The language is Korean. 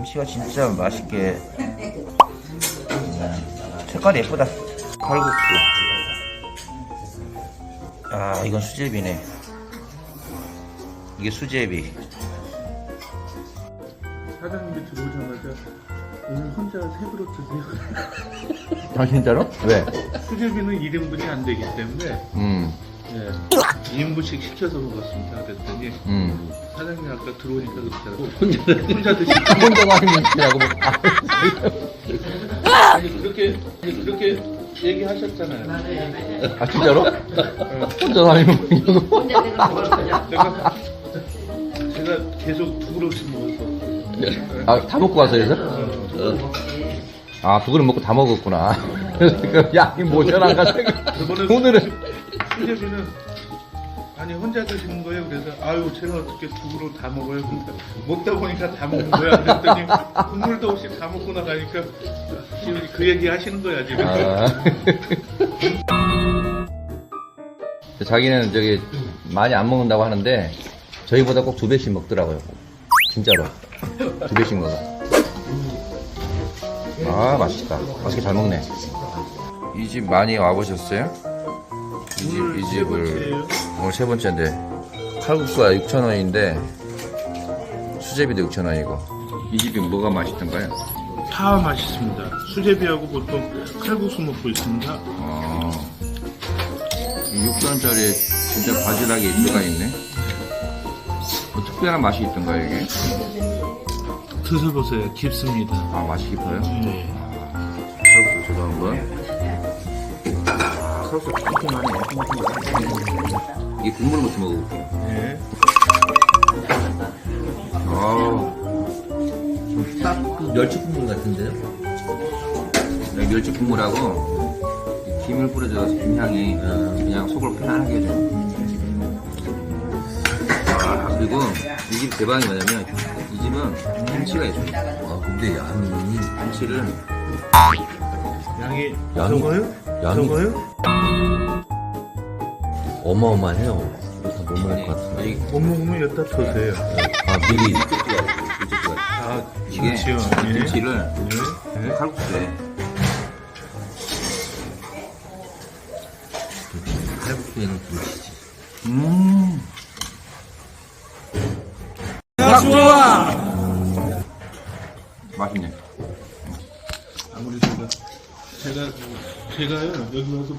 김치가 진짜 맛있게. 음, 색깔이 예쁘다. 칼국수. 아 이건 수제비네. 이게 수제비. 사장님이 들어오자마자 오늘 혼자 세그릇 드세요. 아 진짜로? 왜? 수제비는 1인분이 안 되기 때문에. 음, 예, 2인분씩 시켜서 먹었습니다. 그랬더니 음. 사장님이 아까 들어오니까 그렇더라고. 혼자, 혼자 드시고. 혼자 가는 김치라고 아니, 그렇게, 아니, 그렇게 얘기하셨잖아요. 아 진짜로? 혼자 다니면 이거 제가, 제가 계속 두 그릇씩 먹어서. 아다 먹고 와서 그래서? 아두 그릇 먹고 다 먹었구나 그 양이 모자란가 생각 오늘은 수제비는 아니 혼자 드시는 거예요. 그래서 아유 제가 어떻게 두 그릇 다 먹어요. 그러니까 먹다 보니까 다 먹는 거야. 그랬더니 국물도 없이 다 먹고 나가니까 지금 그 얘기 하시는 거야 지금. 아. 자기는 저기 많이 안 먹는다고 하는데 저희보다 꼭 두 배씩 먹더라고요. 진짜로 두 배씩 먹어. 아 맛있다. 맛있게 잘 먹네. 이 집 많이 와보셨어요? 이 집 이 집을 오늘 세 번째인데 칼국수가 6천 원인데 수제비도 6천 원이고 이 집이 뭐가 맛있던가요? 다 맛있습니다. 수제비하고 보통 칼국수 먹고 있습니다. 아, 6천원짜리 진짜 바지락이 들어가 있네. 뭐 특별한 맛이 있던가요, 이게? 드셔보세요. 깊습니다. 아, 맛이 깊어요? 네. 칼국수 저도 한 번. 아, 칼국수 큼큼하네. 이게 국물부터 먹어볼게요. 네. 아, 딱그 멸치 국물 같은데요? 네, 멸치 국물하고 이 김을 뿌려줘서 김향이 그냥 속을 편안하게 해줘요. 아, 그리고 이 집 대박이 뭐냐면 이 집은 김치가 있어요. 아, 근데 양이 김치를 양이 양이-? 양이- 적어요? 어마어마해요. 다 못 먹을 것 같은데. 못 먹으면 여기다 드세요. 아, 미리. 아 이게 김치요. 예. 김치를 네. 네. 칼국수에 칼국수에는 김치지. 음. 맛있네. 아무리 제가 제가 제가요 여기 와서